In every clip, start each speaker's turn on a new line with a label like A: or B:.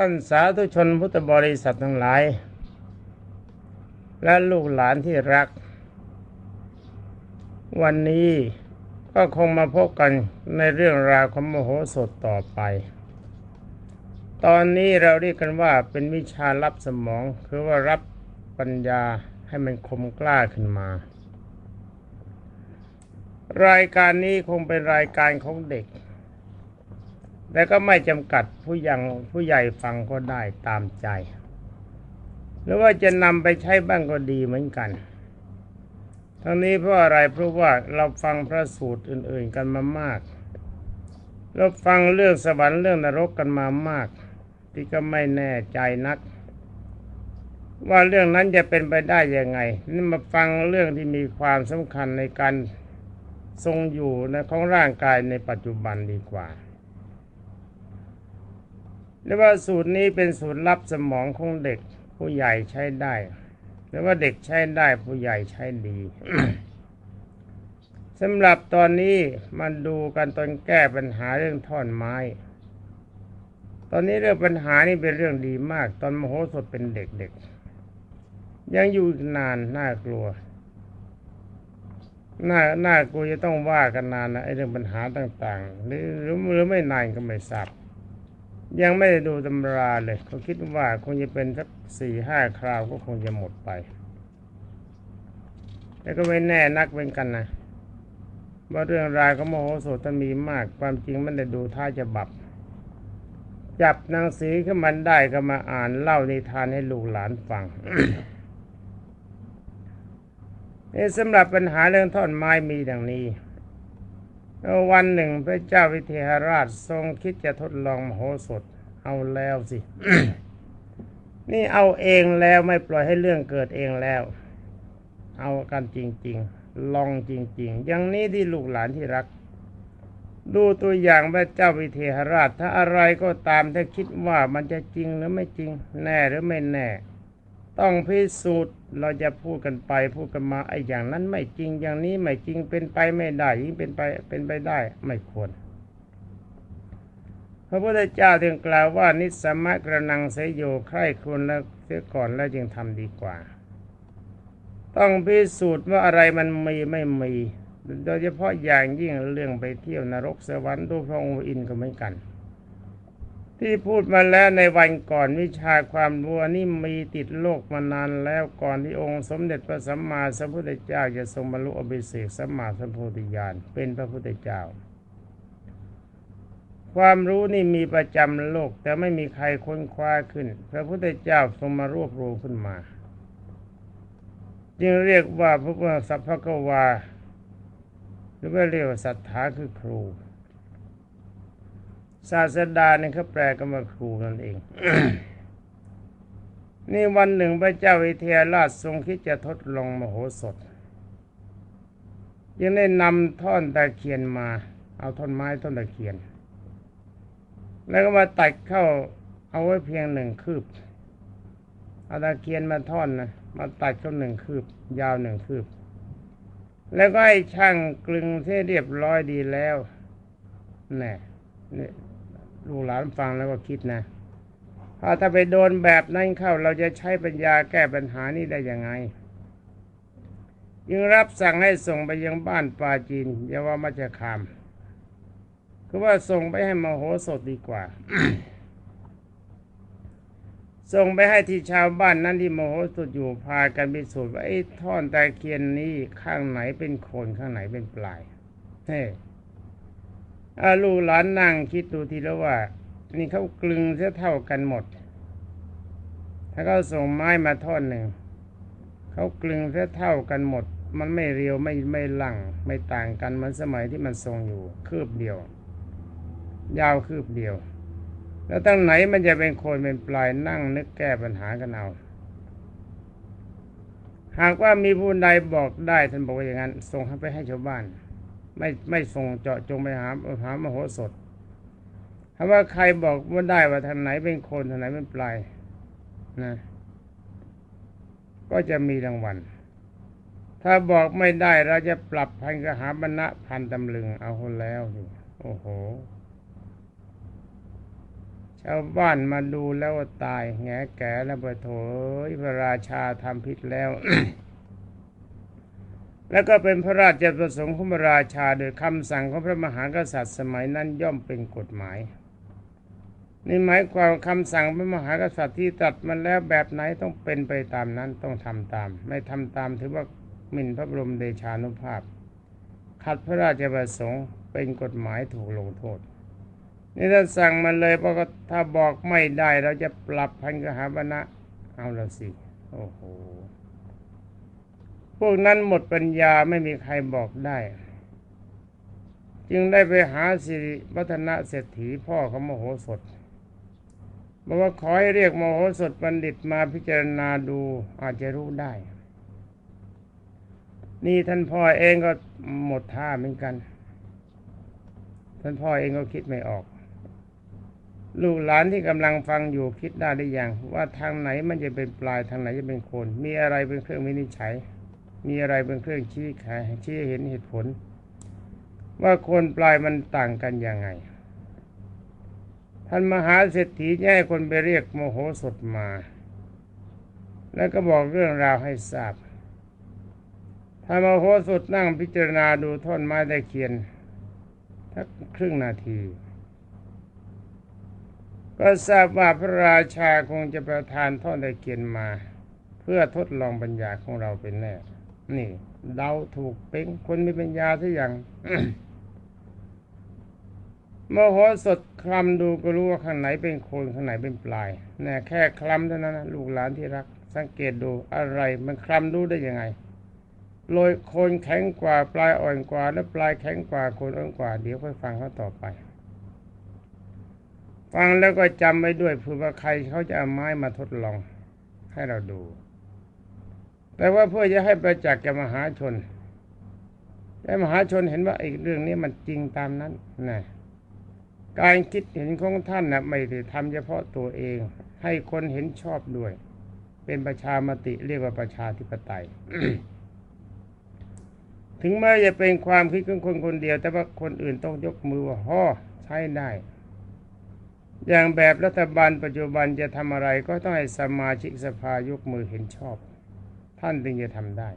A: ท่านสาธุชนพุทธบริษัททั้งหลาย และลูกหลานที่รัก วันนี้ก็คงมาพบกันในเรื่องราวของมโหสถต่อไป ตอนนี้เราเรียกกันว่าเป็นวิชารับสมอง คือว่ารับปัญญาให้มันคมกล้าขึ้นมา รายการนี้คงเป็นรายการของเด็ก แต่ก็ไม่จำกัดผู้ยังผู้ใหญ่ฟังก็ได้ตามใจ หรือว่าจะนำไปใช้บ้างก็ดีเหมือนกัน ทั้งนี้เพราะอะไรเพราะว่าเราฟังพระสูตรอื่น ๆ กันมามาก เราฟังเรื่องสวรรค์เรื่องนรกกันมามาก ที่ก็ไม่แน่ใจนัก ว่าเรื่องนั้นจะเป็นไปได้ยังไง นี่มาฟังเรื่องที่มีความสำคัญในการทรงอยู่ในของร่างกายในปัจจุบันดีกว่า เรียกว่าสูตรนี้เป็นสูตรลับสมองของเด็กผู้ใหญ่ใช้ได้ หรือว่าเด็กใช้ได้ผู้ใหญ่ใช้ดีสำหรับตอนนี้มาดูกันตอนแก้ปัญหาเรื่องท่อนไม้ ตอนนี้เรื่องปัญหานี่เป็นเรื่องดีมาก ตอนมโหสถเป็นเด็กๆ ยังอยู่อีกนานน่ากลัวน่าน่ากลัวจะต้องว่ากันนานนะไอ้เรื่องปัญหาต่าง ๆ หรือหรือหรือไม่นานก็ไม่ทราบ ยังไม่ได้ดูตำราเลยเขาคิดว่าคงจะเป็นสักสี่ห้าคราวก็คงจะหมดไป แต่ก็ไม่แน่นักเป็นกันนะว่าเรื่องราวของมโหสตมีมาก ความจริงมันได้ดูท่าจะบับ จับหนังสือขึ้นมันได้ก็มาอ่านเล่านิทานให้ลูกหลานฟังนี่สำหรับปัญหาเรื่องท่อนไม้มีดังนี้ วันหนึ่งพระเจ้าวิเทหราชทรงคิดจะทดลองมโหสถเอาแล้วสิ นี่เอาเองแล้วไม่ปล่อยให้เรื่องเกิดเองแล้ว เอากันจริง ๆ ลองจริง ๆ อย่างนี้ที่ลูกหลานที่รัก ดูตัวอย่างพระเจ้าวิเทหราช ถ้าอะไรก็ตามถ้าคิดว่ามันจะจริงหรือไม่จริง แน่หรือไม่แน่ ต้องพิสูจน์ เราจะพูดกันไปพูดกันมาไอ้อย่างนั้นไม่จริงอย่างนี้ไม่จริงเป็นไปไม่ได้ยิ่งเป็นไปเป็นไปได้ไม่ควร พระพุทธเจ้าถึงกล่าวว่านิสสมะกระนังเสยโยใคร่ควรแล้วเสียก่อนแล้วจึงทำดีกว่า ต้องพิสูจน์ว่าอะไรมันมีไม่มี โดยเฉพาะอย่างยิ่งเรื่องไปเที่ยวนรกสวรรค์ดูพระองค์อินก็เหมือนกัน ที่พูดมาแล้วในวันก่อนวิชาความรู้อันนี้มีติดโลกมานานแล้วก่อนที่องค์สมเด็จพระสัมมาสัมพุทธเจ้าจะทรงบรรลุอภิเศกสัมมาสัมโพธิญาณเป็นพระพุทธเจ้า ความรู้นี่มีประจำโลกแต่ไม่มีใครค้นคว้าขึ้น พระพุทธเจ้าทรงมารวบรวมขึ้นมา จึงเรียกว่าพระสัพพะกวาหรือว่าเรียกว่าศรัทธาคือครู ศาสดาเนี่ยเขาแปลกันมาครูนั่นเอง นี่วันหนึ่งพระเจ้าวิเทหราชทรงคิดจะทดลองมโหสถ ยังได้นำท่อนตะเคียนมา เอาท่อนไม้ท่อนตะเคียน แล้วก็มาตัดเข้าเอาไว้เพียงหนึ่งคืบเอาตะเคียนมาท่อนนะมาตัดเข้าหนึ่งคืบ ยาวหนึ่งคืบ แล้วก็ให้ช่างกลึงที่เรียบร้อยดีแล้วแน่นี่ ลูกหลานฟังแล้วก็คิดนะถ้าไปโดนแบบนั้นเข้า เราจะใช้ปัญญาแก้ปัญหานี้ได้ยังไงยังรับสั่งให้ส่งไปยังบ้านปาจีนยาว่ามัจคาม คือว่าส่งไปให้มโหสถดีกว่า ส่งไปให้ที่ชาวบ้านนั้นที่มโหสถอยู่พากันพิสูจน์ว่าไอ้ท่อนตะเคียนนี้ข้างไหนเป็นโคนข้างไหนเป็นปลายเฮ้ อาลูกหลานนั่งคิดดูทีแล้วว่า นี่เขากลึงเสียเท่ากันหมด ถ้าเขาส่งไม้มาท่อนหนึ่ง เขากลึงเสียเท่ากันหมด มันไม่เรียวไม่ไม่ลังไม่ต่างกันเหมือนสมัยที่มันทรงอยู่ คืบเดียว ยาวคืบเดียว แล้วตั้งไหนมันจะเป็นโคนเป็นปลายนั่งนึกแก้ปัญหากันเอาหากว่ามีผู้ใดบอกได้ท่านบอกว่าอย่างนั้นส่งไปให้ชาวบ้าน ไม่ไม่ส่งเจาะจงไปหาหามโหสถถ้าว่าใครบอกว่าได้ว่าทางไหนเป็นคนทางไหนเป็นปลายนะ ก็จะมีรางวัล ถ้าบอกไม่ได้เราจะปรับพันกหาบรรณะพันตำลึง เอาคนแล้วโอ้โห ชาวบ้านมาดูแล้วตายแงแก่แล้วไปโถยพระราชาทำผิดแล้ว แล้วก็เป็นพระราชประสงค์ของพระราชาโดยคำสั่งของพระมหากษัตริย์สมัยนั้นย่อมเป็นกฎหมายนี่หมายความคำสั่งพระมหากษัตริย์ที่ตรัสมาแล้วแบบไหนต้องเป็นไปตามนั้นต้องทำตาม ไม่ทำตามถือว่าหมิ่นพระบรมเดชานุภาพ ขัดพระราชประสงค์เป็นกฎหมายถูกลงโทษ นี่ท่านสั่งมาเลยเพราะถ้าบอกไม่ได้เราจะปรับพันกหาบณะเอาละสิ โอ้โห พวกนั้นหมดปัญญาไม่มีใครบอกได้ จึงได้ไปหาสิริวัฒนะเศรษฐีพ่อของมโหสถบอกว่าขอให้เรียกมโหสถบัณฑิตมาพิจารณาดูอาจจะรู้ได้ นี่ท่านพ่อเองก็หมดท่าเหมือนกัน ท่านพ่อเองก็คิดไม่ออก ลูกหลานที่กำลังฟังอยู่คิดได้หรือยังว่าทางไหนมันจะเป็นปลายทางไหนจะเป็นโคน มีอะไรเป็นเครื่องวินิจฉัย มีอะไรเป็นเครื่องชี้ขาชี้เห็นเหตุผล ว่าคนปลายมันต่างกันยังไง ท่านมหาเศรษฐีแย่คนไปเรียกโมโหสถมา แล้วก็บอกเรื่องราวให้ทราบท่านโมโหสถนั่งพิจารณาดูท่อนไม้ตะเคียนทักครึ่งนาที ก็ทราบว่าพระราชาคงจะประทานท่อนตะเคียนมา เพื่อทดลองปัญญาของเราเป็นแน่ นี่เดาถูกเป้งคนมีปัญญาทุกอย่างโมโหสดคลำดูก็รู้ว่าข้างไหนเป็นโคนข้างไหนเป็นปลายแน่แค่คลำเท่านั้นนะลูกหลานที่รัก สังเกตดูอะไร มันคลำดูได้ยังไงโรยโคนแข็งกว่า ปลายอ่อนกว่า และปลายแข็งกว่าโคนอ่อนกว่า เดี๋ยวค่อยฟังเขาต่อไป ฟังแล้วก็จำไว้ด้วยเผื่อว่าใครเขาจะเอาไม้มาทดลอง ให้เราดู แต่ว่าเพื่อจะให้ประจักษ์แก่มหาชนแต่มหาชนเห็นว่าอีกเรื่องนี้มันจริงตามนั้นนะการคิดเห็นของท่านนะไม่ได้ทำเฉพาะตัวเอง ให้คนเห็นชอบด้วย เป็นประชามติเรียกว่าประชาธิปไตย ถึงแม้จะเป็นความคิดของคนคนเดียว แต่ว่าคนอื่นต้องยกมือว่าฮ่อใช้ได้ อย่างแบบรัฐบาลปัจจุบันจะทำอะไรก็ต้องให้สมาชิกสภายกมือเห็นชอบ ท่านถึงจะทำได้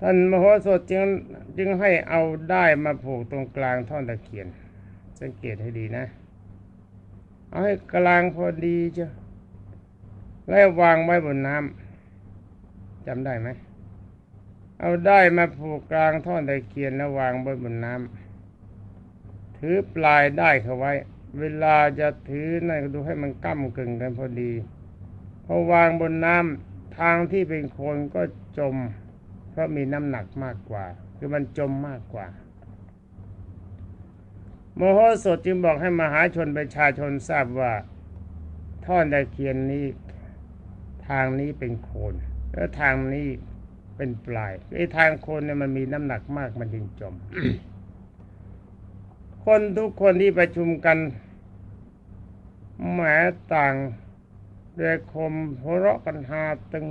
A: ท่านมโหสถจึงจึงให้เอาได้มาผูกตรงกลางท่อนตะเคียน สังเกตให้ดีนะ เอาให้กลางพอดีจ้ะแล้ววางไว้บนน้ำจำได้ไหมเอาได้มาผูกกลางท่อนตะเคียนแล้ววางบนบนน้ำถือปลายได้เข้าไว้ เวลาจะถือนั่นก็ดูให้มันก้ากึ่งกันพอดี อวางบนน้ำทางที่เป็นโคนก็จม เพราะมีน้ำหนักมากกว่า คือมันจมมากกว่า โมโหสถจึงบอกให้มหาชนประชาชนทราบว่า ท่อนตะเคียนนี้ ทางนี้เป็นโคนแล้วทางนี้เป็นปลายไอ้ทางโคนเนี่ยมันมีน้ำหนักมากมันจึงจม คนทุกคนที่ประชุมกันแหมต่าง เรียคมหัวเราะกันหาตึง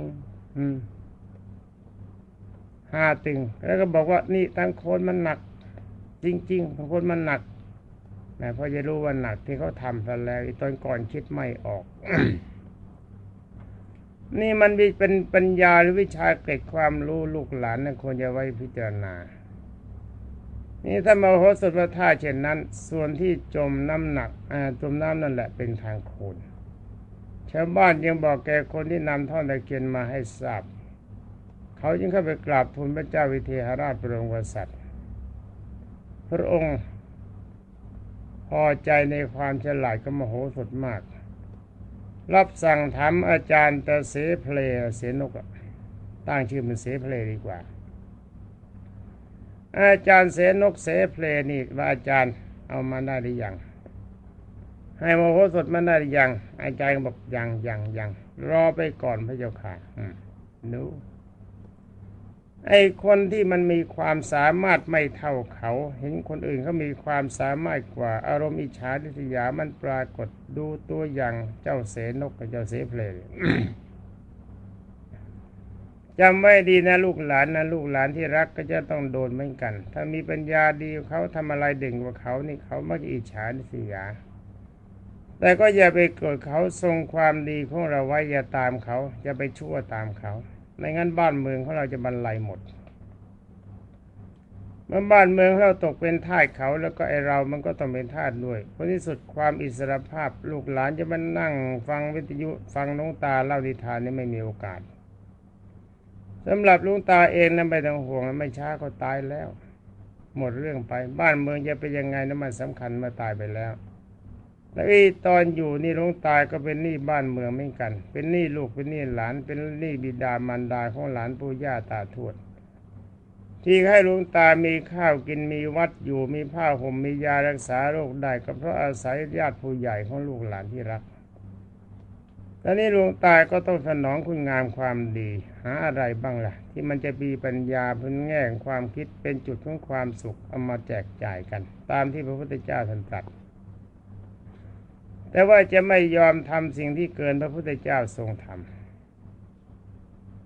A: อืมหาตึง แล้วก็บอกว่า นี่ทางโคนมันหนัก จริงๆทางโคนมันหนักนะพอจะรู้ว่าหนักที่เขาทำซะแล้วตอนก่อนคิดไม่ออก นี่มันเป็นปัญญาหรือวิชาเกิดความรู้ลูกหลานนะควรจะไว้พิจารณานี่ถ้ามาโหสถพระธาเช่นนั้น ส่วนที่จมน้ำหนักจมน้ำนั่นแหละเป็นทางโคน ชาวบ้านยังบอกแกคนที่นำท่อนตะเคียนมาให้ทราบ เขาจึงเข้าไปกราบทูลพระเจ้าวิเทหราชบรมกษัตริย์ พระองค์พอใจในความฉลาดก็มโหสถมาก รับสั่งถามอาจารย์ตะเสเพลเสนกตั้งชื่อเป็นเสเพลดีกว่า อาจารย์เสนกเสเพลนี่ว่าอาจารย์เอามาได้หรือยัง ให้มโหสถมาได้หรือยังอาจารย์ก็บอกยังยังยังรอไปก่อนพระเจ้าค่ะหนูไอ้คนที่มันมีความสามารถไม่เท่าเขา เห็นคนอื่นเขามีความสามารถกว่าอารมณ์อิจฉาทิษยามันปรากฏดูตัวอย่างเจ้าเสนกกับเจ้าเสเพลจำไว้ดีนะลูกหลานนะลูกหลานที่รักก็จะต้องโดนเหมือนกัน ถ้ามีปัญญาดีเขาทำอะไรเด่นกว่าเขานี่เขามักอิจฉาทิษยา แต่ก็อย่าไปโกรธเขาทรงความดีของเราไว้อย่าตามเขาอย่าไปชั่วตามเขาไม่งั้นบ้านเมืองของเราจะบรรลัยหมด เมื่อบ้านเมืองเราตกเป็นทาสเขาแล้วก็ไอเรามันก็ต้องเป็นทาสด้วยผลที่สุดความอิสรภาพลูกหลานจะมานั่งฟังวิทยุฟังน้องตาเล่านิทานนี่ไม่มีโอกาสสำหรับลุงตาเองนั้นไม่ต้องห่วงไม่ช้าก็ตายแล้ว หมดเรื่องไปบ้านเมืองจะเป็นยังไงนั้นมันสำคัญมาตายไปแล้ว แล้วอีตอนอยู่นี่ลุงตายก็เป็นหนี้บ้านเมืองเหมือนกัน เป็นหนี้ลูกเป็นหนี้หลานเป็นหนี้บิดามารดาของหลานปู่ย่าตาทวดที่ให้หลุงตามีข้าวกินมีวัดอยู่มีผ้าห่มมียารักษาโรคได้ก็เพราะอาศัยญาติผู้ใหญ่ของลูกหลานที่รักตอนนี้หลวงตาก็ต้องสนองคุณงามความดี หาอะไรบ้างล่ะ ที่มันจะมีปัญญาเป็นแง่ความคิดเป็นจุดของความสุขเอามาแจกจ่ายกัน ตามที่พระพุทธเจ้าท่านตรัส แต่ว่าจะไม่ยอมทำสิ่งที่เกินพระพุทธเจ้าทรงทำ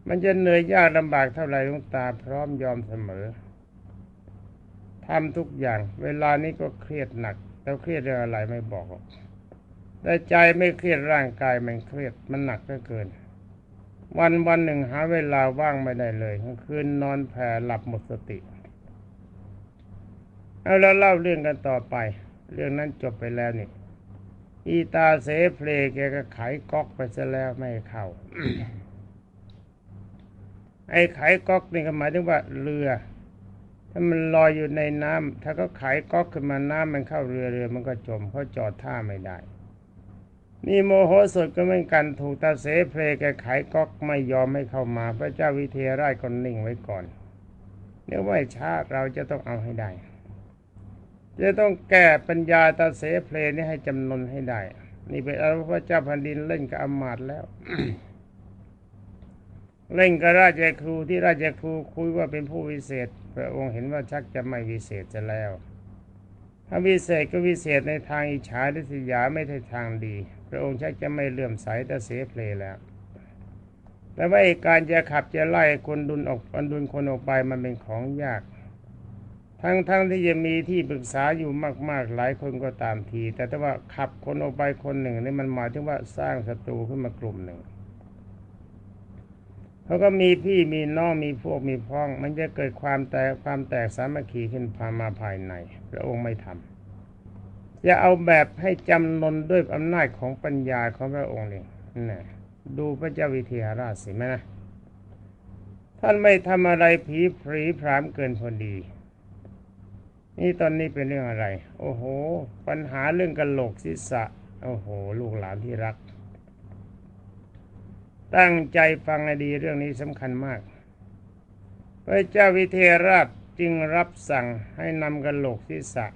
A: มันจะเหนื่อยยากลำบากเท่าไหร่ลวงตาพร้อมยอมเสมอทำทุกอย่าง เวลานี้ก็เครียดหนัก แล้วเครียดเรื่องอะไรไม่บอกแต่ใจไม่เครียดร่างกายมันเครียดมันหนักเหลือเกิน วันวันหนึ่งหาเวลาว่างไม่ได้เลยกลางคืนนอนแผ่หลับหมดสติเอาแล้วเล่าเรื่องกันต่อไป เรื่องนั้นจบไปแล้วนี่ อีตาเสเพลแกก็ไขก๊อกไปซะแล้วไม่เข้า ไอ้ไขก๊อกนี่ก็หมายถึงว่าเรือ ถ้ามันลอยอยู่ในน้ำถ้าก็ไขก๊อกขึ้นมาน้ำมันเข้าเรือเรือมันก็จมเพราะจอดท่าไม่ได้ นี่โมโหสดก็เหมือนกันถูกตาเสเพลแกไขก๊อกไม่ยอมให้เข้ามา พระเจ้าวิเทหราชก็นิ่งไว้ก่อนเดี๋ยวไม่ช้าเราจะต้องเอาให้ได้ จะต้องแก้ปัญญาตาเสเพลนี่ให้จำนนให้ได้ นี่เป็นอพระเจ้าแผ่นดินเล่นกับอมาตแล้ว เล่นกับราชครูที่ราชครูคุยว่าเป็นผู้วิเศษ พระองค์เห็นว่าชักจะไม่วิเศษจะแล้วถ้าวิเศษก็วิเศษในทางอิจฉาริษยาไม่ใช่ทางดี พระองค์ชักจะไม่เลื่อมใสตาเสเพลแล้วแต่ว่าการจะขับจะไล่คนดุลออกคนดุลคนออกไปมันเป็นของยาก ทั้งทั้งที่จะมีที่ปรึกษาอยู่มาก ๆ หลายคนก็ตามที แต่ถ้าว่าขับคนออกไปคนหนึ่งนี่มันหมายถึงว่าสร้างศัตรูขึ้นมากลุ่มหนึ่งเขาก็มีพี่มีน้องมีพวกมีพ้อง มันจะเกิดความแตกความแตกสามัคคีขึ้นพามาภายในพระองค์ไม่ทำจะเอาแบบให้จำนนด้วยอำนาจของปัญญาของพระองค์เองนี่ดูพระเจ้าวิเทหราชสิไหมนะ ท่านไม่ทำอะไรผีผรีพรามเกินพอดี นี่ตอนนี้เป็นเรื่องอะไร โอ้โห ปัญหาเรื่องกระโหลกศีรษะ โอ้โห ลูกหลานที่รัก ตั้งใจฟังให้ดีเรื่องนี้สำคัญมาก พระเจ้าวิเทหราชจึงรับสั่งให้นำกระโหลกศีรษะ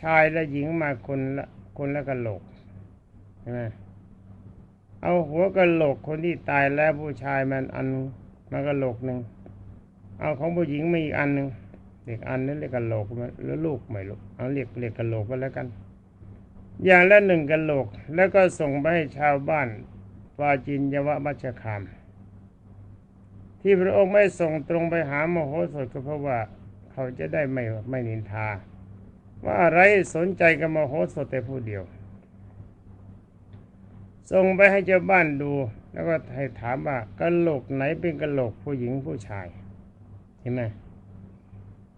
A: ชายและหญิงมาคนละคนละกระโหลกใช่ไหมเอาหัวกระโหลกคนที่ตายแล้วผู้ชายมันอันมากระโหลกหนึ่ง เอาของผู้หญิงมาอีกอันหนึ่ง เด็กอันนั้นเรียกกระโหลกหรือลูกไม่รู้เอาเรียกเรียกกระโหลกก็แล้วกัน อย่างละหนึ่งกระโหลก แล้วก็ส่งไปให้ชาวบ้านปาจินยวมัชคาม ที่พระองค์ไม่ส่งตรงไปหาโมโหสถก็เพราะว่าเขาจะได้ไม่ไม่นินทา ว่าอะไรสนใจกับโมโหสถแต่ผู้เดียวส่งไปให้เจ้าบ้านดู แล้วก็ให้ถามว่ากระโหลกไหนเป็นกระโหลกผู้หญิงผู้ชายเห็นไหม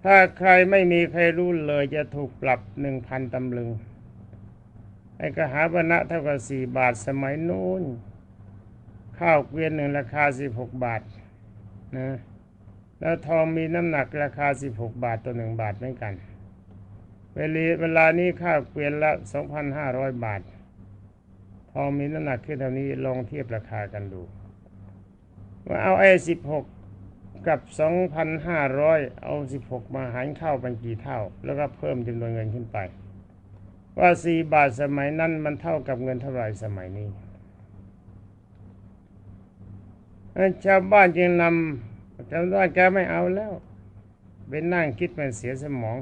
A: ถ้าใครไม่มีใครรู้เลยจะถูกปรับหนึ่งพันตำลึง ไอ้กหาปณะเท่ากับสี่บาทสมัยนู้น ข้าวเกวียนหนึ่งราคาสิบหกบาทนะแล้วทองมีน้ำหนักราคาสิบหกบาทตัวหนึ่งบาทเหมือนกัน เวลาเวลานี้ข้าวเกวียนละสองพันห้าร้อยบาท ทองมีน้ำหนักขึ้นเท่านี้ลองเทียบราคากันดูว่าเอาไอ้สิบหก กับสองพันห้าร้อยเอาสิบหกมาหารเข้าเป็นกี่เท่า แล้วก็เพิ่มจำนวนเงินขึ้นไป ว่าสี่บาทสมัยนั้นมันเท่ากับเงินเท่าไรสมัยนี้ชาวบ้านจึงนำชาวบ้านแกไม่เอาแล้วเป็นนั่งคิดมันเสียสมอง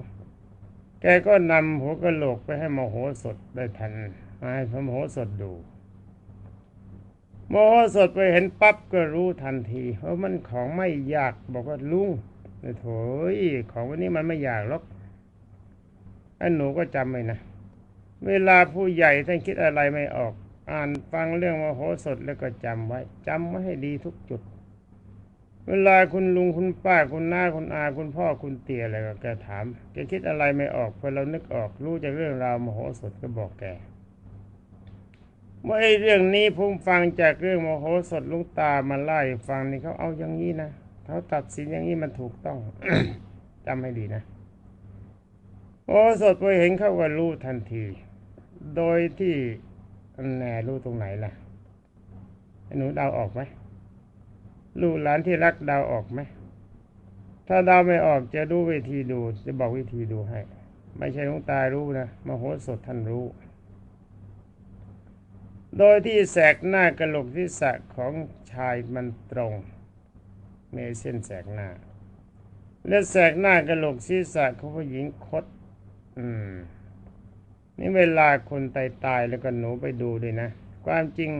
A: แกก็นำหัวกระโหลกไปให้มโหสถได้ทันมาให้พระมโหสถดู มโหสถไปเห็นปั๊บก็รู้ทันทีเพราะมันของไม่ยากบอกว่าลุงโถยของวันนี้มันไม่ยากหรอกไอ้หนูก็จำไว้นะ เวลาผู้ใหญ่ท่านคิดอะไรไม่ออก อ่านฟังเรื่องมโหสถแล้วก็จำไว้จำไว้ให้ดีทุกจุด เวลาคุณลุงคุณป้าคุณน้าคุณอาคุณพ่อคุณเตี่ยอะไรก็แกถามแกคิดอะไรไม่ออกพอเรานึกออกรู้จากเรื่องราวมโหสถก็บอกแก ว่าไอ้เรื่องนี้ผมฟังจากเรื่องโมโหสถลุงตามาไล่ฟังนี่เขาเอาอย่างนี้นะเขาตัดสินอย่างนี้มันถูกต้องจำให้ดีนะโอ้สดพอเห็นเขาก็รู้ทันที โดยที่แน่รู้ตรงไหนล่ะหนูเดาออกไหมลูกหลานที่รักเดาออกไหมถ้าเดาไม่ออกจะรู้วิธีดู จะบอกวิธีดูให้ ไม่ใช่ลวงตารู้นะมโหสถท่านรู้ โดยที่แสกหน้ากระโหลกที่สะของชายมันตรงมีเส้นแสกหน้า และแสกหน้ากระโหลกศีรษะของผู้หญิงคด อืม นี่เวลาคนตายตายแล้วก็หนูไปดูด้วยนะ ความจริง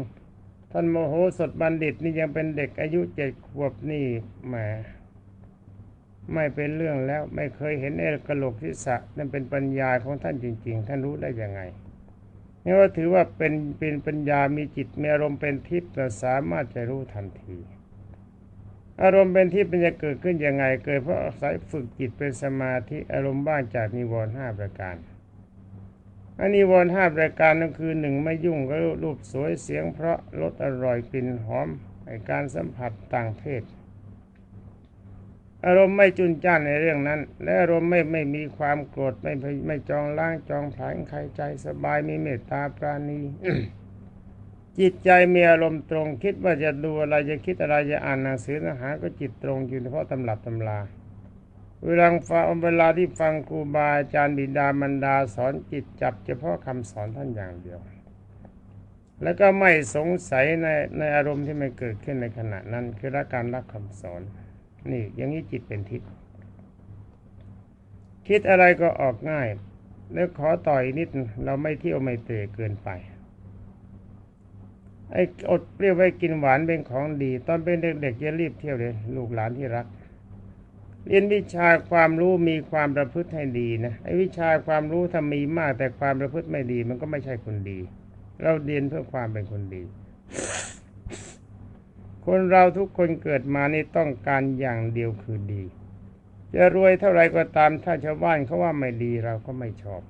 A: ท่านโมโหสดบัณฑิตนี่ยังเป็นเด็กอายุเจ็ดขวบนี่แหมไม่เป็นเรื่องแล้วไม่เคยเห็นเอกระโหลกศีรษะนั่นเป็นปัญญาของท่านจริง ๆ ท่านรู้ได้ยังไง นี่ว่าถือว่าเป็นเป็นปัญญามีจิตมีอารมณ์เป็นทิพย์สามารถจะรู้ทันที อารมณ์เป็นทิพย์มันจะเกิดขึ้นยังไง เกิดเพราะอาศัยฝึกจิตเป็นสมาธิอารมณ์บ้างจากนิวรณ์ห้าประการอันนิวรณ์ห้าประการนั่นคือหนึ่งไม่ยุ่งกับรูปสวยเสียงเพราะรสอร่อยกลิ่นหอมในการสัมผัสต่างเพศ อารมณ์ไม่จุนจ้านในเรื่องนั้น และอารมณ์ไม่ไม่มีความโกรธไม่ไม่จองล้างจองผลายใครใจสบายมีเมตตาปราณีจิตใจมีอารมณ์ตรงคิดว่าจะดูอะไรจะคิดอะไรจะอ่านหนังสือเนื้อหาก็จิตตรงอยู่เฉพาะตำรับตำราเวลาฟังเวลาที่ฟังครูบาอาจารย์บิดามารดาสอนจิตจับเฉพาะคำสอนท่านอย่างเดียว แล้วก็ไม่สงสัยในในอารมณ์ที่มันเกิดขึ้นในขณะนั้น คือรักการรับคำสอน นี่อย่างนี้จิตเป็นทิพย์คิดอะไรก็ออกง่าย แล้วขอต่อยนิดเราไม่เที่ยวไม่เตะเกินไป ไอ้อดเปรี้ยวไว้กินหวานเป็นของดี ตอนเป็นเด็กๆจะรีบเที่ยวเลย ลูกหลานที่รัก เรียนวิชาความรู้มีความประพฤติให้ดีนะไอ้วิชาความรู้ถ้ามีมากแต่ความประพฤติไม่ดี มันก็ไม่ใช่คนดี เราเรียนเพื่อความเป็นคนดี คนเราทุกคนเกิดมานี่ต้องการอย่างเดียวคือดี จะรวยเท่าไรก็ตามถ้าชาวบ้านเขาว่าไม่ดีเราก็ไม่ชอบ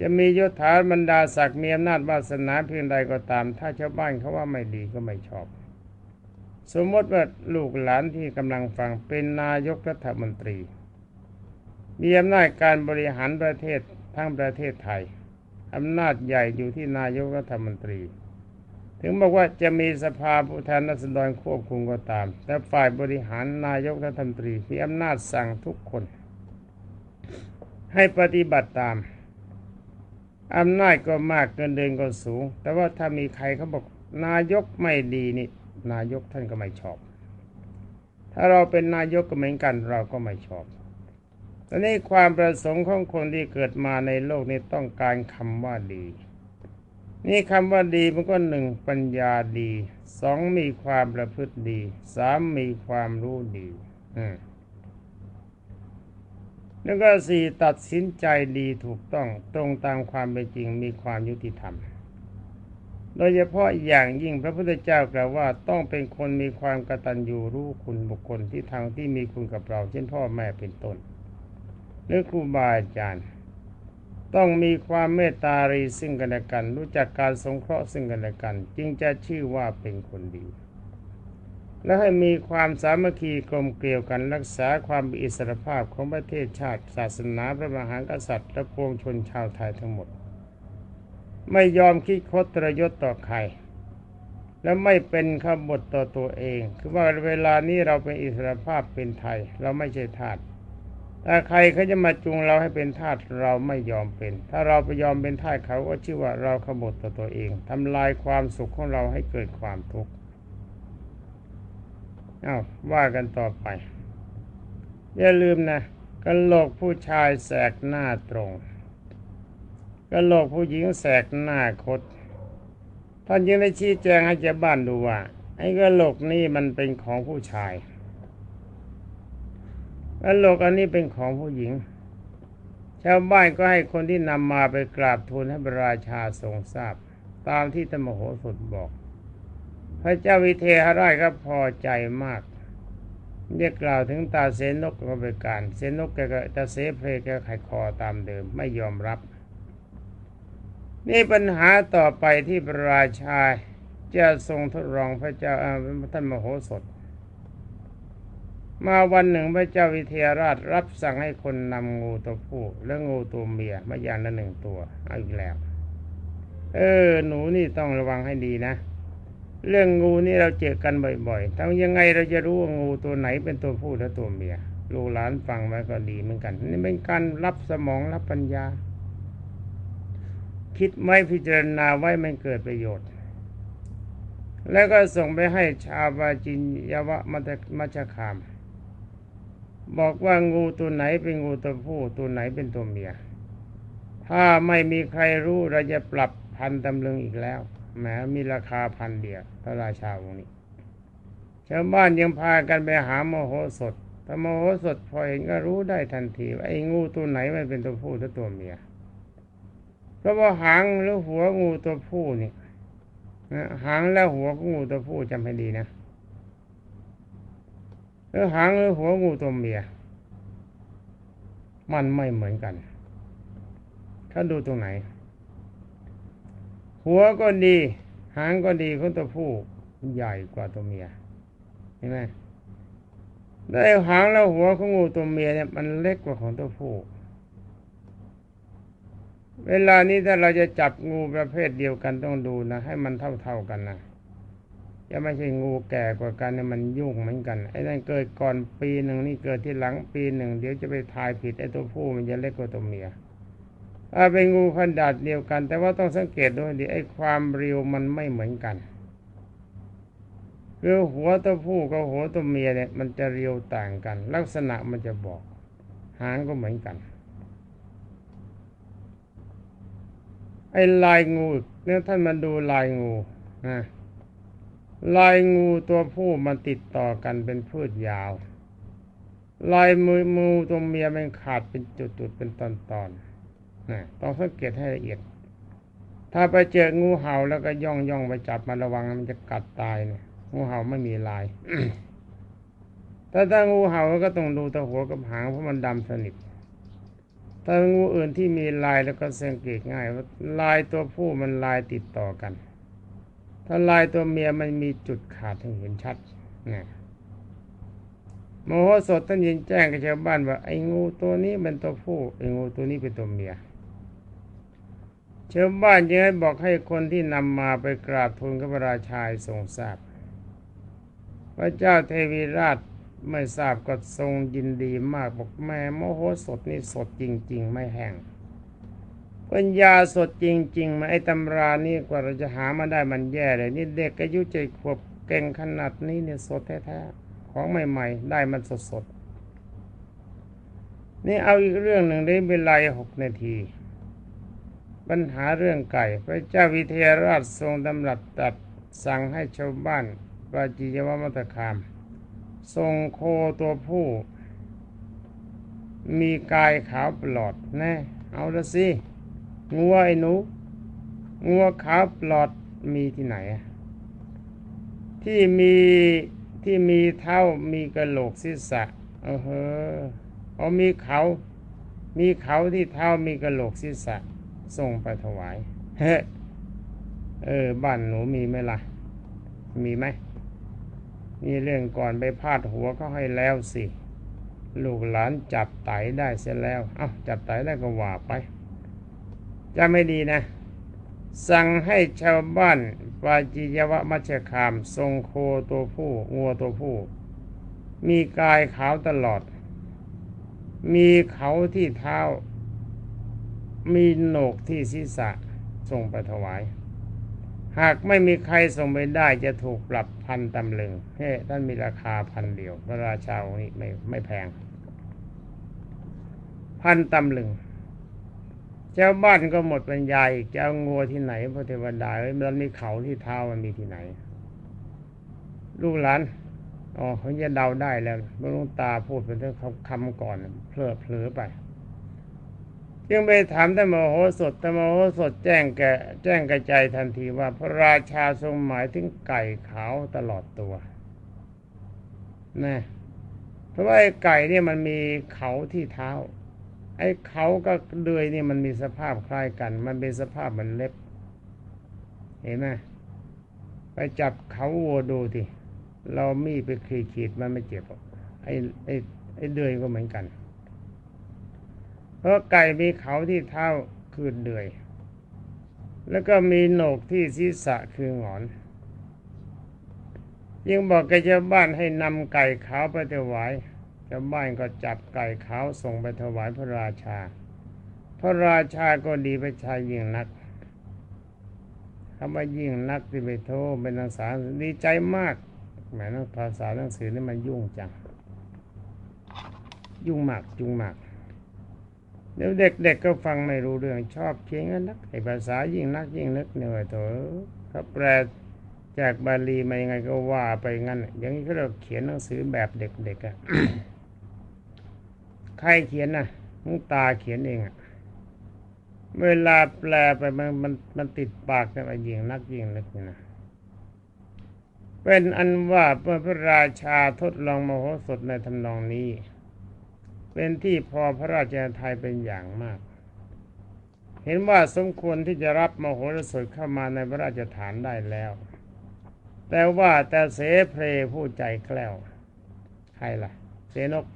A: จะมียศถาบรรดาศักดิ์มีอำนาจวาสนาเพียงใดก็ตาม ถ้าชาวบ้านเขาว่าไม่ดีก็ไม่ชอบ สมมติว่าลูกหลานที่กำลังฟังเป็นนายกรัฐมนตรี มีอำนาจการบริหารประเทศทั้งประเทศไทยอำนาจใหญ่อยู่ที่นายกรัฐมนตรี ถึงบอกว่าจะมีสภาผู้แทนราษฎรควบคุมก็ตาม แต่ฝ่ายบริหารนายกรัฐมนตรีมีอำนาจสั่งทุกคน ให้ปฏิบัติตามอำนาจก็มากเงินเดือนก็สูง แต่ว่าถ้ามีใครเขาบอกนายกไม่ดีนี่นายกท่านก็ไม่ชอบ ถ้าเราเป็นนายกก็เหมือนกันเราก็ไม่ชอบตอนนี้ความประสงค์ของคนที่เกิดมาในโลกนี้ต้องการคำว่าดี นี่คำว่าดีมันก็หนึ่งปัญญาดีสองมีความประพฤติดีสามมีความรู้ดีอืมแล้วก็สี่ตัดสินใจดีถูกต้องตรงตามความเป็นจริงมีความยุติธรรม โดยเฉพาะอย่างยิ่งพระพุทธเจ้ากล่าวว่าต้องเป็นคนมีความกตัญญูรู้คุณบุคคลที่ทางที่มีคุณกับเรา เช่นพ่อแม่เป็นต้นหรือครูบาอาจารย์ ต้องมีความเมตตารีซึ่งกันและกัน รู้จักการสงเคราะห์ซึ่งกันและกัน จึงจะชื่อว่าเป็นคนดี และให้มีความสามัคคีกลมเกลียวกันรักษาความมีอิสรภาพของประเทศชาติ ศาสนาพระมหากษัตริย์และปวงชนชาวไทยทั้งหมด ไม่ยอมคิดคดตรยศต่อใครและไม่เป็นขบฏต่อตัวเอง คือว่าเวลานี้เราเป็นอิสรภาพเป็นไทย เราไม่ใช่ทาส ถ้าใครเขาจะมาจูงเราให้เป็นทาสเราไม่ยอมเป็น ถ้าเราไปยอมเป็นทาสเขาก็ชื่อว่าเราขบฏต่อตัวเองทำลายความสุขของเราให้เกิดความทุกข์อา้าวว่ากันต่อไป อย่าลืมนะกระโหลกผู้ชายแสกหน้าตรงกระโหลกผู้หญิงแสกหน้าคดท่านยังได้ชี้แจงให้เจ้าบ้านดูว่าไอ้กระโหลกนี่มันเป็นของผู้ชาย กระโลกอันนี้เป็นของผู้หญิง ชาวบ้านก็ให้คนที่นำมาไปกราบทูลให้พระราชาทรงทราบ ตามที่ธรรมโหสถบอก พระเจ้าวิเทหราชก็พอใจมากเรียกกล่าวถึงตาเสนกก็ไปการ เสนกแกก็ตาเสเพลแกไขคอตามเดิมไม่ยอมรับ นี่ปัญหาต่อไปที่พระราชาจะทรงทดลองพระเจ้าท่านมโหสถ มาวันหนึ่งพระเจ้าวิเทหราชรับสั่งให้คนนำงูตัวผู้และงูตัวเมียมาอย่างละหนึ่งตัวเอาอีกแล้ว เออ หนูนี่ต้องระวังให้ดีนะ เรื่องงูนี่เราเจอกันบ่อยๆทำยังไงเราจะรู้ว่างูตัวไหนเป็นตัวผู้และตัวเมียลูกหลานฟังไว้ก็ดีเหมือนกัน นี่เป็นการรับสมองรับปัญญา คิดไม่พิจารณาไว้มันเกิดประโยชน์ แล้วก็ส่งไปให้ชาวบาจินยวะมัตมัชคาม บอกว่างูตัวไหนเป็นงูตัวผู้ตัวไหนเป็นตัวเมีย ถ้าไม่มีใครรู้เราจะปรับพันตำลึงอีกแล้วแหมมีราคาพันเดียวพระราชาองค์นี้ชาวบ้านยังพากันไปหาโมโหสถถ้าโมโหสถพอเห็นก็รู้ได้ทันทีว่าไอ้งูตัวไหนมันเป็นตัวผู้หรือตัวเมีย เพราะว่าหางหรือหัวงูตัวผู้เนี่นะหางและหัวของงูตัวผู้จำให้ดีนะ หรือหางหรือหัวงูตัวเมีย มันไม่เหมือนกันถ้าดูตรงไหน หัวก็ดี หางก็ดีของตัวผู้ใหญ่กว่าตัวเมียเห็นไหมได้หางแล้วหัวของงูตัวเมียเนี่ยมันเล็กกว่าของตัวผู้ เวลานี้ถ้าเราจะจับงูประเภทเดียวกันต้องดูนะ ให้มันเท่าๆกันนะ จะไม่ใช่งูแก่กว่ากันเนี่ยมันยุ่งเหมือนกันไอ้นั่นเกิดก่อนปีหนึ่งนี่เกิดที่หลังปีหนึ่งเดี๋ยวจะไปทายผิดไอ้ตัวผู้มันจะเล็กกว่าตัวเมียถ้าเป็นงูขนาดเดียวกัน แต่ว่าต้องสังเกตด้วยดิไอ้ความเรียวมันไม่เหมือนกันคือหัวตัวผู้กับหัวตัวเมียเนี่ยมันจะเรียวต่างกัน ลักษณะมันจะบอก หางก็เหมือนกันไอ้ลายงูเนี่ยท่านมาดูลายงูนะ ลายงูตัวผู้มันติดต่อกันเป็นพืชยาว ลายมือมูตัวเมียมันขาดเป็นจุดๆเป็นตอนๆนะต้องสังเกตให้ละเอียด ถ้าไปเจองูเห่าแล้วก็ย่องย่องไปจับมันระวังมันจะกัดตายเนี่ยงูเห่าไม่มีลายถ้าถ้างูเห่าก็ต้องดูตะหัวกับหางเพราะมันดำสนิทถ้างูอื่นที่มีลายแล้วก็สังเกตง่ายว่าลายตัวผู้มันลายติดต่อกัน ถ้าลายตัวเมียมันมีจุดขาดให้เห็นชัดนะโมโหสดท่านยินแจ้งกับชาวบ้านว่าไอ้งูตัวนี้เป็นตัวผู้ไอ้งูตัวนี้เป็นตัวเมียชาวบ้านยังให้บอกให้คนที่นำมาไปกราบทูลกับพระราชาทรงทราบ พระเจ้าเทวีราชไม่ทราบก็ทรงยินดีมากบอกแม่โมโหสดนี่สดจริง ๆ ไม่แห้ง ปัญญาสดจริงๆมาไอ้ตำรานี่กว่าเราจะหามาได้มันแย่เลยนี่เด็กอายุเจ็ดขวบเก่งขนาดนี้เนี่ยสดแท้ๆของใหม่ ๆ ได้มันสดๆนี่เอาอีกเรื่องหนึ่งได้เวลาหกนาที ปัญหาเรื่องไก่ พระเจ้าวิเทหราชทรงดำรัสตัดสั่งให้ชาวบ้านปราจียวมัตคามทรงโคตัวผู้ มีกายขาวปลอดแน่เอาละสิ งัวไอ้หนูงัวขาวปลอดมีที่ไหนอะที่มีที่มีเท้ามีกระโหลกศีรษะเออเฮออมีเขา มีเขาที่เท้ามีกระโหลกศีรษะส่งไปถวายเฮ้เออบ้านหนูมีไหมล่ะ มีไหมมีเรื่องก่อนไปพาดหัวเขาให้แล้วสิ ลูกหลานจับไตได้เสร็จแล้ว เอ้าจับไตได้ก็ว่าไป จะไม่ดีนะ สั่งให้ชาวบ้านปาจิยวะมัชคาม ทรงโคตัวผู้งัวตัวผู้ มีกายขาวตลอด มีเขาที่เท้า มีโหนกที่ศีรษะส่งไปถวาย หากไม่มีใครส่งไปได้จะถูกปรับพันตำลึงเฮ้ท่านมีราคาพันเดียว พระราชาองค์นี้ไม่ไม่แพง พันตำลึง ชาวบ้านก็หมดปัญญาอีกจะเอางัวที่ไหนพระเทวดาเอ้ยมันมีเขาที่เท้ามันมีที่ไหน ลูกหลานอ๋อเขาจะเดาได้แล้วเมื่อลวงตาพูดเป็นเรื่องคำก่อนเพลอเผลอไปจึงไปถามท่านมโหสถท่านมโหสถแจ้งแกแจ้งกระจายทันทีว่าพระราชาทรงหมายถึงไก่ขาวตลอดตัวนะเพราะว่าไก่เนี่ยมันมีเขาที่เท้า ไอ้เขาก็เดือยนี่มันมีสภาพคล้ายกัน มันเป็นสภาพเหมือนเล็บ เห็นไหมไปจับเขาวัวดูทีเรามีไปขีดขีดมันไม่เจ็บหรอกไอ้ไอ้ไอ้เดือยก็เหมือนกัน เพราะไก่มีเขาที่เท้าคือเดือย แล้วก็มีโหนกที่ศีรษะคือหงอนยังบอกแกชาวบ้านให้นำไก่ขาวไปถวาย ชาวบ้านก็จับไก่ขาวส่งไปถวายพระราชา พระราชาก็ดีพระชายยิ่งนักคำว่ายิ่งนักที่ไปโทเป็นภาษาดีใจมากแหมนักภาษาหนังสือนี่มันยุ่งจัง ยุ่งมากยุ่งมากเดี๋ยวเด็กๆก็ฟังไม่รู้เรื่องชอบเขียนกันนักไอภาษายิ่งนักยิ่งนึกเนี่ยว่าโถเขาแปลจากบาลีมายังไงก็ว่าไปงั้น อย่างนี้เขาเราเขียนหนังสือแบบเด็กๆอะ ใครเขียนน่ะมุงตาเขียนเองอะเวลาแปลไปมันมันมันติดปากกันไปยิงนักยิงนึกนี่นะเป็นอันว่าเมื่อพระราชาทดลองมโหสถในทำนองนี้ เป็นที่พอพระราชาไทยเป็นอย่างมาก เห็นว่าสมควรที่จะรับมโหสถเข้ามาในพระราชฐานได้แล้ว แต่ว่าแต่เสเพลผู้ใจแกล้วใครล่ะ เสนก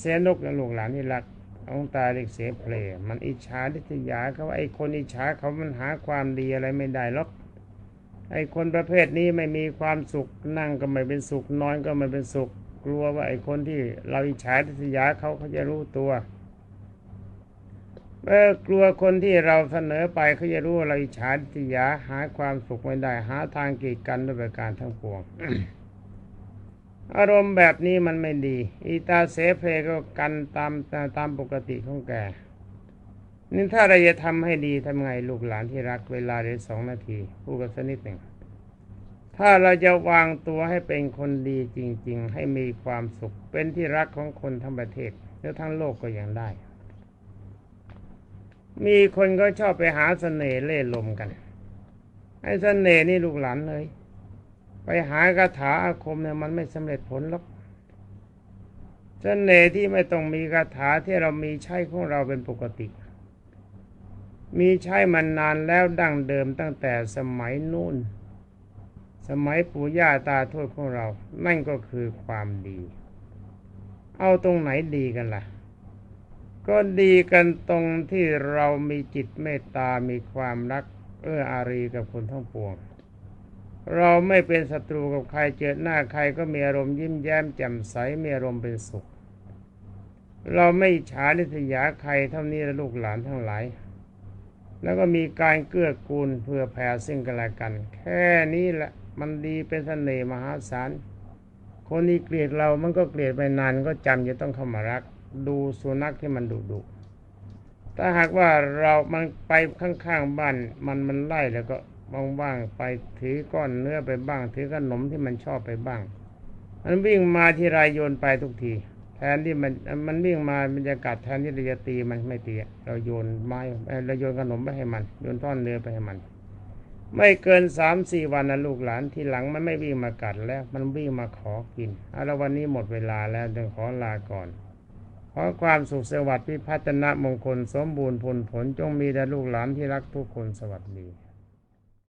A: เสนกเป็นลูกหลานที่รักองตาเรียกเสเพลมันอิจฉาทิษยาเขาว่าไอ้คนอิจฉาเขามันหาความดีอะไรไม่ได้หรอกไอ้คนประเภทนี้ไม่มีความสุขนั่งก็ไม่เป็นสุขนอนก็ไม่เป็นสุข กลัวว่าไอ้คนที่เราอิจฉาทิษยาเขาเขาจะรู้ตัวเออกลัวคนที่เราเสนอไปเขาจะรู้ว่าเราอิจฉาทิษยาหาความสุขไม่ได้ หาทางกีดกันด้วยประการทั้งปวง อารมณ์แบบนี้มันไม่ดี อีตาเสเพลก็กันตามตามปกติของแกนี่ถ้าเราจะทำให้ดีทำไงลูกหลานที่รักเวลาเดียวสองนาทีพูดกันสักนิดหนึ่งถ้าเราจะวางตัวให้เป็นคนดีจริง ๆ ให้มีความสุข เป็นที่รักของคนทั้งประเทศแล้วทั้งโลกก็ยังได้ มีคนก็ชอบไปหาเสน่ห์เล่ห์ลมกันไอ้เสน่ห์นี่ลูกหลานเลย ไปหากระถาอาคมเนี่ยมันไม่สำเร็จผลหรอกเสน่ห์ที่ไม่ต้องมีคาถาที่เรามีใช้ของเราเป็นปกติ มีใช้มันนานแล้วดั้งเดิมตั้งแต่สมัยนู่น สมัยปู่ย่าตาทวดของเรา นั่นก็คือความดี เอาตรงไหนดีกันล่ะ ก็ดีกันตรงที่เรามีจิตเมตตา มีความรักเอื้ออารีกับคนทั้งปวง เราไม่เป็นศัตรูกับใครเจอหน้าใครก็มีอารมณ์ยิ้มแย้มแจ่มใสมีอารมณ์เป็นสุข เราไม่ฉาลิษยาใครเท่านี้ละลูกหลานทั้งหลาย แล้วก็มีการเกื้อกูลเพื่อแผ่ซึ่งกันและกัน แค่นี้แหละมันดีเป็นเสน่ห์มหาศาลคนที่เกลียดเรามันก็เกลียดไปนานก็จำจะต้องเข้ามารัก ดูสุนัขที่มันดุดุถ้าหากว่าเรามันไปข้างๆบ้านมันมันไล่แล้วก็ บ้างๆไปถือก้อนเนื้อไปบ้าง ถือขนมที่มันชอบไปบ้าง มันวิ่งมาที่ไรโยนไปทุกที แทนที่มันมันวิ่งมาบรรยากาศแทนที่เราจะตีมันไม่ตีเราโยนไม้เราโยนขนมไปให้มัน โยนท่อนเนื้อไปให้มัน ไม่เกินสามสี่วันนะลูกหลานทีหลังมันไม่วิ่งมากัดแล้ว มันวิ่งมาขอกินเอาละวันนี้หมดเวลาแล้วจึงขอลาก่อนขอความสุขสวัสดิ์พิพัฒนมงคลสมบูรณ์ผลผลจงมีแด่ลูกหลานที่รักทุกคนสวัสดี